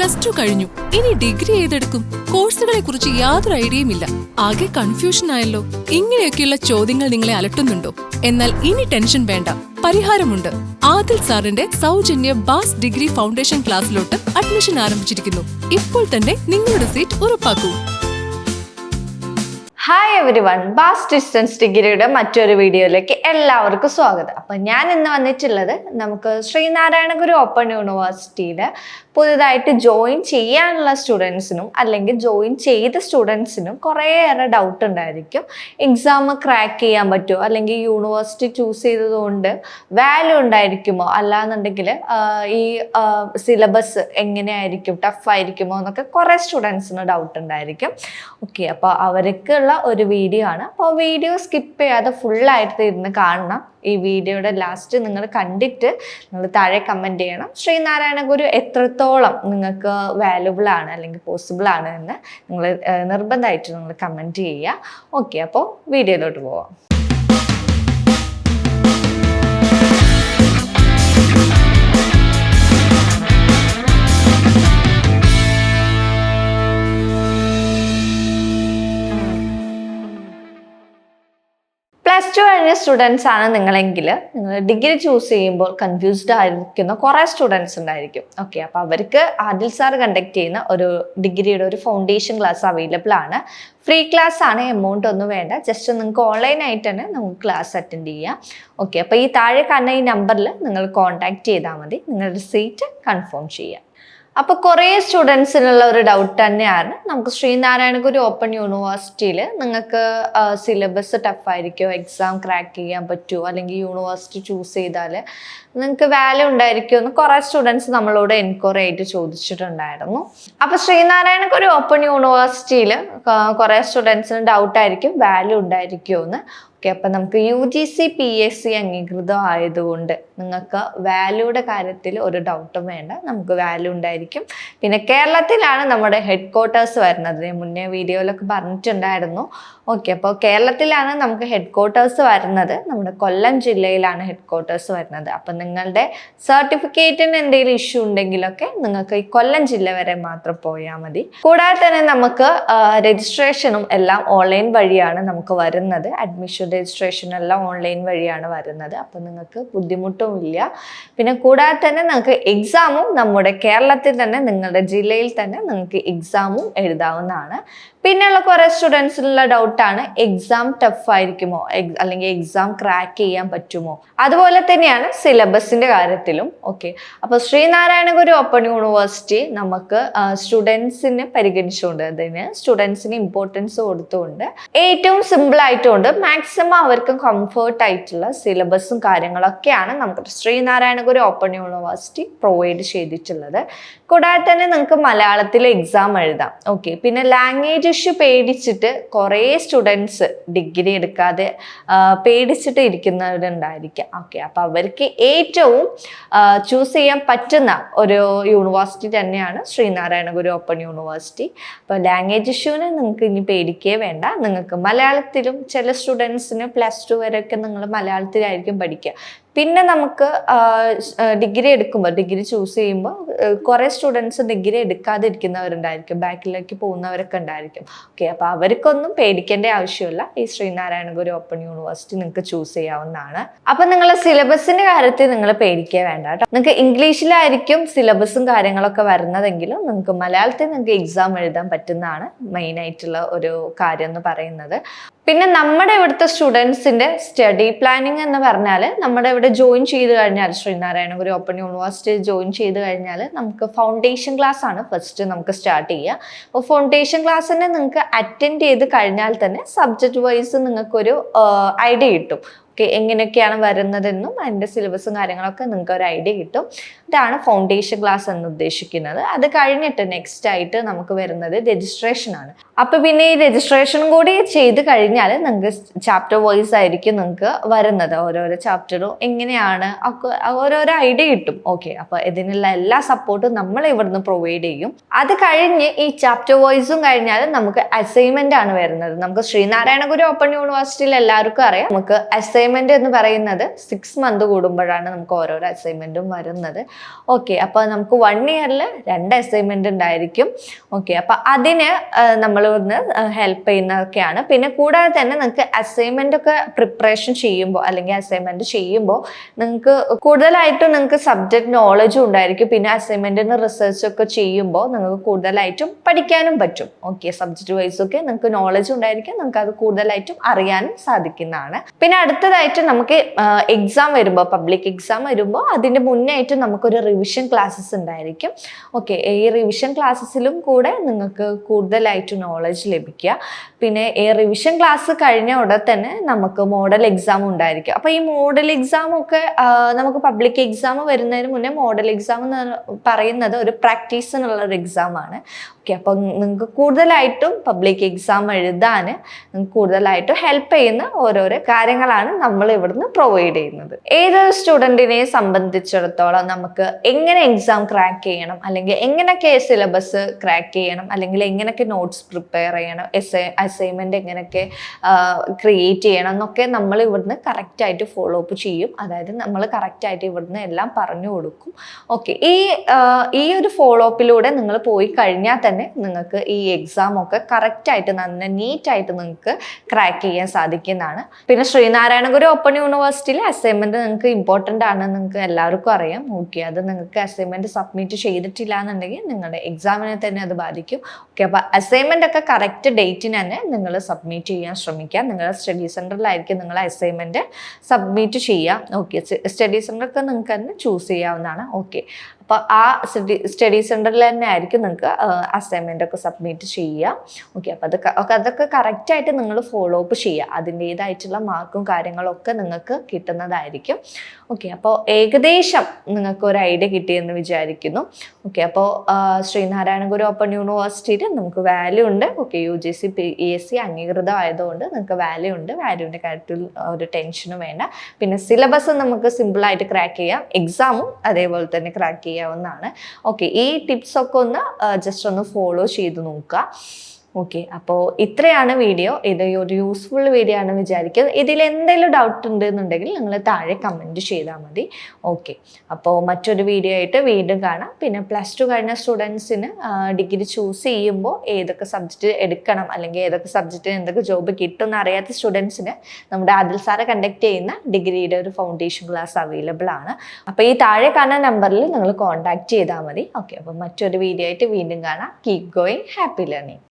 Plus two കഴിഞ്ഞു. ഇനി degree ഏതെടുക്കും? കോഴ്സുകളെ കുറിച്ച് യാതൊരു ഐഡിയയും ഇല്ല. ആകെ കൺഫ്യൂഷൻ ആയല്ലോ. ഇങ്ങനെയൊക്കെയുള്ള ചോദ്യങ്ങൾ നിങ്ങളെ അലട്ടുന്നുണ്ടോ? എന്നാൽ ഇനി ടെൻഷൻ വേണ്ട. പരിഹാരമുണ്ട്. ആദിൽ സാറിന്റെ സൗജന്യ ബാസ് ഡിഗ്രി ഫൗണ്ടേഷൻ ക്ലാസ്സിലോട്ട് അഡ്മിഷൻ ആരംഭിച്ചിരിക്കുന്നു. ഇപ്പോൾ തന്നെ നിങ്ങളുടെ സീറ്റ് ഉറപ്പാക്കൂ. ഹായ് എവരി വൺ ബാസ് ഡിസ്റ്റൻസ് ഡിഗ്രിയുടെ മറ്റൊരു വീഡിയോയിലേക്ക് എല്ലാവർക്കും സ്വാഗതം. അപ്പം ഞാൻ ഇന്ന് വന്നിട്ടുള്ളത് നമുക്ക് ശ്രീനാരായണ ഗുരു ഓപ്പൺ യൂണിവേഴ്സിറ്റിയിൽ പുതുതായിട്ട് ജോയിൻ ചെയ്യാനുള്ള സ്റ്റുഡൻസിനും അല്ലെങ്കിൽ ജോയിൻ ചെയ്ത സ്റ്റുഡൻസിനും കുറേയേറെ ഡൗട്ട് ഉണ്ടായിരിക്കും. എക്സാം ക്രാക്ക് ചെയ്യാൻ പറ്റുമോ? അല്ലെങ്കിൽ യൂണിവേഴ്സിറ്റി ചൂസ് ചെയ്തതുകൊണ്ട് വാല്യൂ ഉണ്ടായിരിക്കുമോ? അല്ലാന്നുണ്ടെങ്കിൽ ഈ സിലബസ് എങ്ങനെയായിരിക്കും? ടഫായിരിക്കുമോ എന്നൊക്കെ കുറേ സ്റ്റുഡൻസിന് ഡൗട്ട് ഉണ്ടായിരിക്കും. ഓക്കെ അപ്പോൾ അവർക്കുള്ള ഒരു വീഡിയോ ആണ്. അപ്പോൾ വീഡിയോ സ്കിപ്പ് ചെയ്യാതെ ഫുള്ളായിട്ട് ഇരുന്ന് കാണണം. ഈ വീഡിയോയുടെ ലാസ്റ്റ് നിങ്ങൾ കണ്ടിട്ട് നിങ്ങൾ താഴെ കമന്റ് ചെയ്യണം. ശ്രീനാരായണ ഗുരു എത്രത്തോളം നിങ്ങൾക്ക് വാല്യുബിൾ ആണ് അല്ലെങ്കിൽ പോസിബിൾ ആണ് എന്ന് നിങ്ങൾ നിർബന്ധമായിട്ട് നിങ്ങൾ കമന്റ് ചെയ്യുക. ഓക്കെ അപ്പോൾ വീഡിയോയിലോട്ട് പോവാം. ടു കഴിഞ്ഞ സ്റ്റുഡൻസ് ആണ് നിങ്ങളെങ്കിൽ നിങ്ങൾ ഡിഗ്രി ചൂസ് ചെയ്യുമ്പോൾ കൺഫ്യൂസ്ഡ് ആയിരിക്കുന്ന കുറേ സ്റ്റുഡൻസ് ഉണ്ടായിരിക്കും. ഓക്കെ അപ്പോൾ അവർക്ക് ആദിൽ സാർ കണ്ടക്ട് ചെയ്യുന്ന ഒരു ഡിഗ്രിയുടെ ഒരു ഫൗണ്ടേഷൻ ക്ലാസ് അവൈലബിൾ ആണ്. ഫ്രീ ക്ലാസ് ആണ് എമൗണ്ട് ഒന്നും വേണ്ട. ജസ്റ്റ് നിങ്ങൾക്ക് ഓൺലൈനായിട്ട് തന്നെ നമുക്ക് ക്ലാസ് അറ്റൻഡ് ചെയ്യാം. ഓക്കെ അപ്പോൾ ഈ താഴെ കാണുന്ന ഈ നമ്പറിൽ നിങ്ങൾ കോൺടാക്ട് ചെയ്താൽ മതി. നിങ്ങളുടെ സീറ്റ് കൺഫേം ചെയ്യാം. അപ്പോൾ കുറേ സ്റ്റുഡൻസിനുള്ള ഒരു ഡൗട്ട് തന്നെയാണ്. നമുക്ക് ശ്രീനാരായണ ഗുരു ഓപ്പൺ യൂണിവേഴ്സിറ്റിയിൽ നിങ്ങൾക്ക് സിലബസ് ടഫായിരിക്കുമോ എക്സാം ക്രാക്ക് ചെയ്യാൻ പറ്റുമോ അല്ലെങ്കിൽ യൂണിവേഴ്സിറ്റി ചൂസ് ചെയ്താൽ നിങ്ങൾക്ക് വാല്യൂ ഉണ്ടായിരിക്കുമോ എന്ന് കുറേ സ്റ്റുഡൻസ് നമ്മളോട് എൻക്വയറി ആയിട്ട് ചോദിച്ചിട്ടുണ്ടായിരുന്നു. അപ്പോൾ ശ്രീനാരായണ ഗുരു ഓപ്പൺ യൂണിവേഴ്സിറ്റിയിൽ കുറേ സ്റ്റുഡൻസിന് ഡൗട്ടായിരിക്കും വാല്യൂ ഉണ്ടായിരിക്കുമോ എന്ന്. ഓക്കെ അപ്പം നമുക്ക് U G C P S C അംഗീകൃതം ആയതുകൊണ്ട് നിങ്ങൾക്ക് വാല്യൂയുടെ കാര്യത്തിൽ ഒരു ഡൗട്ടും വേണ്ട. നമുക്ക് വാല്യൂ ഉണ്ടായിരിക്കും. പിന്നെ കേരളത്തിലാണ് നമ്മുടെ ഹെഡ് ക്വാർട്ടേഴ്സ് വരുന്നത് മുന്നേ വീഡിയോയിലൊക്കെ പറഞ്ഞിട്ടുണ്ടായിരുന്നു. ഓക്കെ അപ്പോൾ കേരളത്തിലാണ് നമുക്ക് ഹെഡ് ക്വാർട്ടേഴ്സ് വരുന്നത്. നമ്മുടെ കൊല്ലം ജില്ലയിലാണ് ഹെഡ് ക്വാർട്ടേഴ്സ് വരുന്നത്. അപ്പം നിങ്ങളുടെ സർട്ടിഫിക്കറ്റിന് എന്തെങ്കിലും ഇഷ്യൂ ഉണ്ടെങ്കിലൊക്കെ നിങ്ങൾക്ക് ഈ കൊല്ലം ജില്ല വരെ മാത്രം പോയാൽ മതി. കൂടാതെ തന്നെ നമുക്ക് രജിസ്ട്രേഷനും എല്ലാം ഓൺലൈൻ വഴിയാണ് നമുക്ക് വരുന്നത്. അഡ്മിഷൻ രജിസ്ട്രേഷൻ എല്ലാം ഓൺലൈൻ വഴിയാണ് വരുന്നത്. അപ്പം നിങ്ങൾക്ക് ബുദ്ധിമുട്ടും ഇല്ല. പിന്നെ കൂടാതെ തന്നെ നിങ്ങൾക്ക് എക്സാമും നമ്മുടെ കേരളത്തിൽ തന്നെ നിങ്ങളുടെ ജില്ലയിൽ തന്നെ നിങ്ങൾക്ക് എക്സാമും എഴുതാവുന്നതാണ്. പിന്നെയുള്ള കുറേ സ്റ്റുഡൻസിനുള്ള ഡൗട്ടാണ് എക്സാം ടഫ് ആയിരിക്കുമോ? അല്ലെങ്കിൽ എക്സാം ക്രാക്ക് ചെയ്യാൻ പറ്റുമോ? അതുപോലെ തന്നെയാണ് സിലബസിന്റെ കാര്യത്തിലും. ഓക്കെ അപ്പോൾ ശ്രീനാരായണഗുരു ഓപ്പൺ യൂണിവേഴ്സിറ്റി നമുക്ക് സ്റ്റുഡൻസിനെ പരിഗണിച്ചുകൊണ്ട് അതിന് സ്റ്റുഡൻസിന് ഇമ്പോർട്ടൻസ് കൊടുത്തുകൊണ്ട് ഏറ്റവും സിമ്പിൾ ആയിട്ടുകൊണ്ട് മാക്സിമം അവർക്ക് കംഫേർട്ട് ആയിട്ടുള്ള സിലബസും കാര്യങ്ങളൊക്കെയാണ് നമുക്ക് ശ്രീനാരായണഗുരു ഓപ്പൺ യൂണിവേഴ്സിറ്റി പ്രൊവൈഡ് ചെയ്തിട്ടുള്ളത്. കൂടാതെ തന്നെ നിങ്ങൾക്ക് മലയാളത്തിൽ എക്സാം എഴുതാം. ഓക്കെ പിന്നെ ലാംഗ്വേജ് ഇഷ്യൂ പേടിച്ചിട്ട് കുറേ സ്റ്റുഡൻസ് ഡിഗ്രി എടുക്കാതെ പേടിച്ചിട്ട് ഇരിക്കുന്നവരുണ്ടായിരിക്കാം. ഓക്കെ അപ്പോൾ അവർക്ക് ഏറ്റവും ചൂസ് ചെയ്യാൻ പറ്റുന്ന ഒരു യൂണിവേഴ്സിറ്റി തന്നെയാണ് ശ്രീനാരായണഗുരു ഓപ്പൺ യൂണിവേഴ്സിറ്റി അപ്പോൾ ലാംഗ്വേജ് ഇഷ്യൂവിനെ നിങ്ങൾക്ക് ഇനി പേടിക്കേ വേണ്ട. നിങ്ങൾക്ക് മലയാളത്തിലും ചില സ്റ്റുഡൻസിന് പ്ലസ് ടു വരെയൊക്കെ നിങ്ങൾ മലയാളത്തിലായിരിക്കും പഠിക്കുക. പിന്നെ നമുക്ക് ഡിഗ്രി എടുക്കുമ്പോൾ ഡിഗ്രി ചൂസ് ചെയ്യുമ്പോൾ കുറേ സ്റ്റുഡൻസ് ഡിഗ്രി എടുക്കാതിരിക്കുന്നവരുണ്ടായിരിക്കും. ബാക്കിലേക്ക് പോകുന്നവരൊക്കെ ഉണ്ടായിരിക്കും. ഓക്കെ അപ്പോൾ അവർക്കൊന്നും പേടിക്കേണ്ട ആവശ്യമില്ല. ഈ ശ്രീനാരായണ ഗുരു ഓപ്പൺ യൂണിവേഴ്സിറ്റി നിങ്ങൾക്ക് ചൂസ് ചെയ്യാവുന്നതാണ്. അപ്പം നിങ്ങൾ സിലബസിന്റെ കാര്യത്തിൽ നിങ്ങൾ പേടിക്കുക വേണ്ട കേട്ടോ. നിങ്ങൾക്ക് ഇംഗ്ലീഷിലായിരിക്കും സിലബസും കാര്യങ്ങളൊക്കെ വരുന്നതെങ്കിലും നിങ്ങൾക്ക് മലയാളത്തിൽ നിങ്ങൾക്ക് എക്സാം എഴുതാൻ പറ്റുന്നതാണ് മെയിൻ ആയിട്ടുള്ള ഒരു കാര്യം എന്ന് പറയുന്നത്. പിന്നെ നമ്മുടെ ഇവിടുത്തെ സ്റ്റുഡൻസിന്റെ സ്റ്റഡി പ്ലാനിങ് എന്ന് പറഞ്ഞാൽ നമ്മുടെ ഇവിടെ ജോയിൻ ചെയ്ത് കഴിഞ്ഞാൽ Sreenarayana Guru open university join ചെയ്ത് കഴിഞ്ഞാൽ നമുക്ക് ഫൗണ്ടേഷൻ ക്ലാസ് ആണ് ഫസ്റ്റ് നമുക്ക് സ്റ്റാർട്ട് ചെയ്യുക അപ്പോൾ ഫൗണ്ടേഷൻ ക്ലാസ്സിനെ നിങ്ങൾക്ക് അറ്റൻഡ് ചെയ്ത് കഴിഞ്ഞാൽ തന്നെ സബ്ജക്റ്റ് വൈസ് നിങ്ങൾക്കൊരു ഐഡിയ കിട്ടും. എങ്ങനെയൊക്കെയാണ് വരുന്നതെന്നും അതിന്റെ സിലബസും കാര്യങ്ങളൊക്കെ നിങ്ങൾക്ക് ഒരു ഐഡിയ കിട്ടും. ഇതാണ് ഫൗണ്ടേഷൻ ക്ലാസ് എന്ന് ഉദ്ദേശിക്കുന്നത്. അത് കഴിഞ്ഞിട്ട് നെക്സ്റ്റ് ആയിട്ട് നമുക്ക് വരുന്നത് രജിസ്ട്രേഷൻ ആണ്. അപ്പൊ പിന്നെ ഈ രജിസ്ട്രേഷനും കൂടി ചെയ്ത് കഴിഞ്ഞാൽ നിങ്ങൾക്ക് ചാപ്റ്റർ വൈസ് ആയിരിക്കും നിങ്ങൾക്ക് വരുന്നത്. ഓരോരോ ചാപ്റ്ററും എങ്ങനെയാണ് ഒക്കെ ഓരോരോ ഐഡിയ കിട്ടും. ഓക്കെ അപ്പോൾ ഇതിനുള്ള എല്ലാ സപ്പോർട്ടും നമ്മൾ ഇവിടുന്ന് പ്രൊവൈഡ് ചെയ്യും. അത് കഴിഞ്ഞ് ഈ ചാപ്റ്റർ വൈസും കഴിഞ്ഞാൽ നമുക്ക് അസൈൻമെന്റ് ആണ് വരുന്നത്. നമുക്ക് ശ്രീനാരായണഗുരു ഓപ്പൺ യൂണിവേഴ്സിറ്റിയിൽ എല്ലാവർക്കും അറിയാം. നമുക്ക് അസൈൻമെന്റ് അസൈൻമെന്റ് എന്ന് പറയുന്നത് സിക്സ് മന്ത് കൂടുമ്പോഴാണ് നമുക്ക് ഓരോരോ അസൈൻമെന്റും വരുന്നത്. ഓക്കെ അപ്പോൾ നമുക്ക് വൺ ഇയറിൽ രണ്ട് അസൈൻമെന്റ് ഉണ്ടായിരിക്കും. ഓക്കെ അപ്പോൾ അതിന് നമ്മൾ ഒന്ന് ഹെൽപ്പ് ചെയ്യുന്നതൊക്കെയാണ്. പിന്നെ കൂടാതെ തന്നെ നിങ്ങൾക്ക് അസൈൻമെന്റ് ഒക്കെ പ്രിപ്പറേഷൻ ചെയ്യുമ്പോൾ അല്ലെങ്കിൽ അസൈൻമെന്റ് ചെയ്യുമ്പോൾ നിങ്ങൾക്ക് കൂടുതലായിട്ടും നിങ്ങൾക്ക് സബ്ജക്ട് നോളജും ഉണ്ടായിരിക്കും. പിന്നെ അസൈൻമെന്റിന് റിസർച്ച് ഒക്കെ ചെയ്യുമ്പോൾ നിങ്ങൾക്ക് കൂടുതലായിട്ടും പഠിക്കാനും പറ്റും. ഓക്കെ സബ്ജക്ട് വൈസ് ഒക്കെ നിങ്ങൾക്ക് നോളജ് ഉണ്ടായിരിക്കും. നിങ്ങൾക്ക് അത് കൂടുതലായിട്ടും അറിയാനും സാധിക്കുന്നതാണ്. പിന്നെ അടുത്തതായിട്ട് നമുക്ക് എക്സാം വരുമ്പോൾ പബ്ലിക് എക്സാം വരുമ്പോൾ അതിന്റെ മുന്നേ ആയിട്ട് നമുക്കൊരു റിവിഷൻ ക്ലാസ്സസ് ഉണ്ടായിരിക്കും. ഓക്കെ ഈ റിവിഷൻ ക്ലാസ്സസിലും കൂടെ നിങ്ങൾക്ക് കൂടുതലായിട്ട് നോളജ് ലഭിക്കുക. പിന്നെ ഈ റിവിഷൻ ക്ലാസ് കഴിഞ്ഞ ഉടൻ തന്നെ നമുക്ക് മോഡൽ എക്സാം ഉണ്ടായിരിക്കും. അപ്പോൾ ഈ മോഡൽ എക്സാം ഒക്കെ നമുക്ക് പബ്ലിക് എക്സാം വരുന്നതിന് മുന്നേ മോഡൽ എക്സാം എന്ന് പറയുന്നത് ഒരു പ്രാക്ടീസിനുള്ള ഒരു എക്സാം ആണ്. ഓക്കെ അപ്പം നിങ്ങൾക്ക് കൂടുതലായിട്ടും പബ്ലിക് എക്സാം എഴുതാൻ നിങ്ങൾക്ക് കൂടുതലായിട്ടും ഹെൽപ്പ് ചെയ്യുന്ന ഓരോരോ കാര്യങ്ങളാണ് നമ്മൾ ഇവിടുന്ന് പ്രൊവൈഡ് ചെയ്യുന്നത്. ഏതൊരു സ്റ്റുഡന്റിനെ സംബന്ധിച്ചിടത്തോളം നമുക്ക് എങ്ങനെ എക്സാം ക്രാക്ക് ചെയ്യണം? അല്ലെങ്കിൽ എങ്ങനെയൊക്കെ സിലബസ് ക്രാക്ക് ചെയ്യണം? അല്ലെങ്കിൽ എങ്ങനെയൊക്കെ നോട്ട്സ് പ്രിപ്പയർ ചെയ്യണം? എസ് അസൈൻമെന്റ് എങ്ങനെയൊക്കെ ക്രിയേറ്റ് ചെയ്യണം? എന്നൊക്കെ നമ്മൾ ഇവിടുന്ന് കറക്റ്റായിട്ട് ഫോളോ അപ്പ് ചെയ്യും. അതായത് നമ്മൾ കറക്റ്റായിട്ട് ഇവിടുന്ന് എല്ലാം പറഞ്ഞു കൊടുക്കും. ഓക്കെ ഈ ഈ ഒരു ഫോളോ അപ്പിലൂടെ നിങ്ങൾ പോയി കഴിഞ്ഞാൽ തന്നെ നിങ്ങൾക്ക് ഈ എക്സാം ഒക്കെ കറക്റ്റായിട്ട് നല്ല നീറ്റായിട്ട് നിങ്ങൾക്ക് ക്രാക്ക് ചെയ്യാൻ സാധിക്കുന്നതാണ്. പിന്നെ ശ്രീനാരായണഗുരു ഓപ്പൺ യൂണിവേഴ്സിറ്റിയിലെ അസൈൻമെന്റ് നിങ്ങൾക്ക് ഇമ്പോർട്ടന്റ് ആണ് നിങ്ങൾക്ക് എല്ലാവർക്കും അറിയാം. ഓക്കെ അത് നിങ്ങൾക്ക് അസൈൻമെന്റ് സബ്മിറ്റ് ചെയ്തിട്ടില്ല എന്നുണ്ടെങ്കിൽ നിങ്ങളുടെ എക്സാമിനെ തന്നെ അത് ബാധിക്കും. ഓക്കെ അപ്പോൾ അസൈൻമെന്റ് ഒക്കെ കറക്റ്റ് ഡേറ്റിന് തന്നെ നിങ്ങൾ സബ്മിറ്റ് ചെയ്യാൻ ശ്രമിക്കുക നിങ്ങളുടെ സ്റ്റഡി സെന്ററിലായിരിക്കും നിങ്ങൾ അസൈൻമെന്റ് സബ്മിറ്റ് ചെയ്യുക ഓക്കെ സ്റ്റഡി സെന്ററൊക്കെ നിങ്ങൾക്ക് തന്നെ ചൂസ് ചെയ്യാവുന്നതാണ്. ഓക്കെ അപ്പോൾ ആ സ്റ്റഡി സെന്ററിൽ തന്നെ ആയിരിക്കും നിങ്ങൾക്ക് അസൈൻമെന്റ് ഒക്കെ സബ്മിറ്റ് ചെയ്യുക. ഓക്കെ അപ്പോൾ അതൊക്കെ അതൊക്കെ കറക്റ്റ് അതൊക്കെ കറക്റ്റായിട്ട് നിങ്ങൾ ഫോളോ അപ്പ് ചെയ്യുക. അതിന്റേതായിട്ടുള്ള മാർക്കും കാര്യങ്ങളൊക്കെ നിങ്ങൾക്ക് കിട്ടുന്നതായിരിക്കും. ഓക്കെ അപ്പോൾ ഏകദേശം നിങ്ങൾക്ക് ഒരു ഐഡിയ കിട്ടിയെന്ന് വിചാരിക്കുന്നു. ഓക്കെ അപ്പോൾ ശ്രീനാരായണ ഗുരു ഓപ്പൺ യൂണിവേഴ്സിറ്റിയിൽ നമുക്ക് വാല്യൂ ഉണ്ട്. Okay U G C P E S C അംഗീകൃതമായതുകൊണ്ട് നിങ്ങൾക്ക് വാല്യൂ ഉണ്ട്. വാല്യൂവിന്റെ കാര്യത്തിൽ ഒരു ടെൻഷനും വേണ്ട. പിന്നെ സിലബസ് നമുക്ക് സിമ്പിളായിട്ട് ക്രാക്ക് ചെയ്യാം. എക്സാമും അതേപോലെ തന്നെ ക്രാക്ക് ചെയ്യാവുന്നതാണ്. ഓക്കെ ഈ ടിപ്സ് ഒക്കെ ഒന്ന് ജസ്റ്റ് ഒന്ന് ഫോളോ ചെയ്ത് നോക്കുക. ഓക്കെ അപ്പോൾ ഇത്രയാണ് വീഡിയോ ഇത് ഒരു യൂസ്ഫുൾ വീഡിയോ ആണെന്ന് വിചാരിക്കുന്നത് ഇതിൽ എന്തെങ്കിലും ഡൗട്ട് ഉണ്ട് എന്നുണ്ടെങ്കിൽ നിങ്ങൾ താഴെ കമന്റ് ചെയ്താൽ മതി. ഓക്കെ അപ്പോൾ മറ്റൊരു വീഡിയോ ആയിട്ട് വീണ്ടും കാണാം. പിന്നെ പ്ലസ് ടു കഴിഞ്ഞ സ്റ്റുഡൻസിന് ഡിഗ്രി ചൂസ് ചെയ്യുമ്പോൾ ഏതൊക്കെ സബ്ജക്റ്റ് എടുക്കണം അല്ലെങ്കിൽ ഏതൊക്കെ സബ്ജക്റ്റിന് എന്തൊക്കെ ജോബ് കിട്ടും എന്നറിയാത്ത സ്റ്റുഡൻസിന് നമ്മുടെ ആദിൽ സാറ് കണ്ടക്ട് ചെയ്യുന്ന ഡിഗ്രിയുടെ ഒരു ഫൗണ്ടേഷൻ ക്ലാസ് അവൈലബിൾ ആണ്. അപ്പോൾ ഈ താഴെ കാണുന്ന നമ്പറിൽ നിങ്ങൾ കോൺടാക്ട് ചെയ്താൽ മതി. ഓക്കെ അപ്പോൾ മറ്റൊരു വീഡിയോ ആയിട്ട് വീണ്ടും കാണാം. Keep going happy learning